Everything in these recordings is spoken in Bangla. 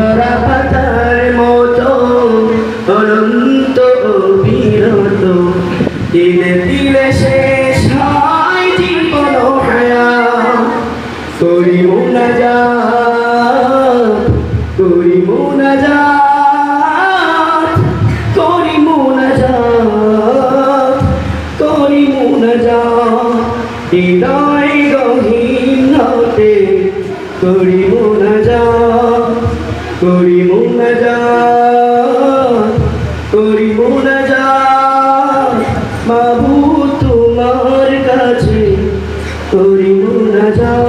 ঝরা পাতার মতো, অনন্ত বিরত তিলে তিলে শেষ হয় জীবন করি মুনাজা করি মুনাজা করি মুনাজা করি মুনাজা হৃদয় গহীন হতে করি মুনাজা করি মুনাজা করি মুনাজা বাবু তোমার কাছে করি মুনাজা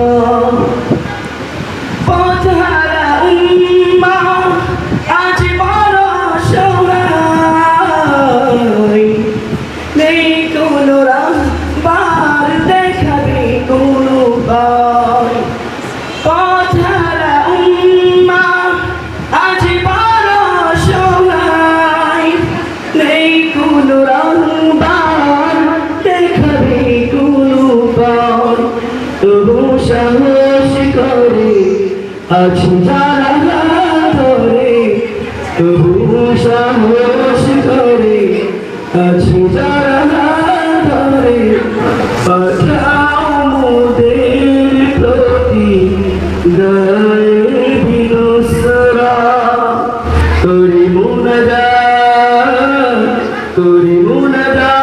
তবু সাহস করে আছি যারা ধরে তবু সাহস করে আছি যারা ধরে পাঠাও মোদের প্রতি গায়ে বিনসরা করি মুনাজা করি মুনাজা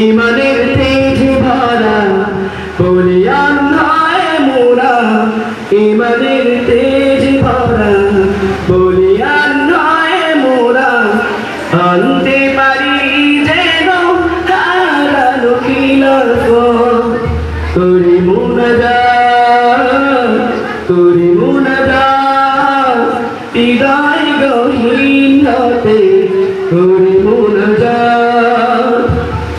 ইমানের তেজ ভরা নয় মোরা। ইমানের তেজ ভরা নয় মোরা। আনতে পারি যেন হারানো কিলার করি মুনাজা করি মুনাজা হৃদয়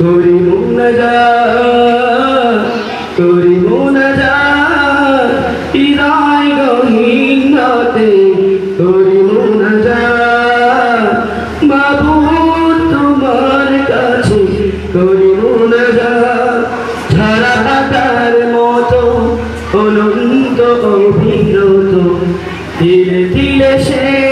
তোরি মুনাজা তোরি মুনাজা ইদাই গহীন রাতে তোরি মুনাজা বাবু, তোমার কাছে তোরি মুনাজা ঝরা পাতার মতো অনন্ত অভিনত ধীরে ধীরে সে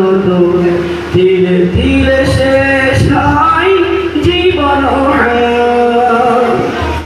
do,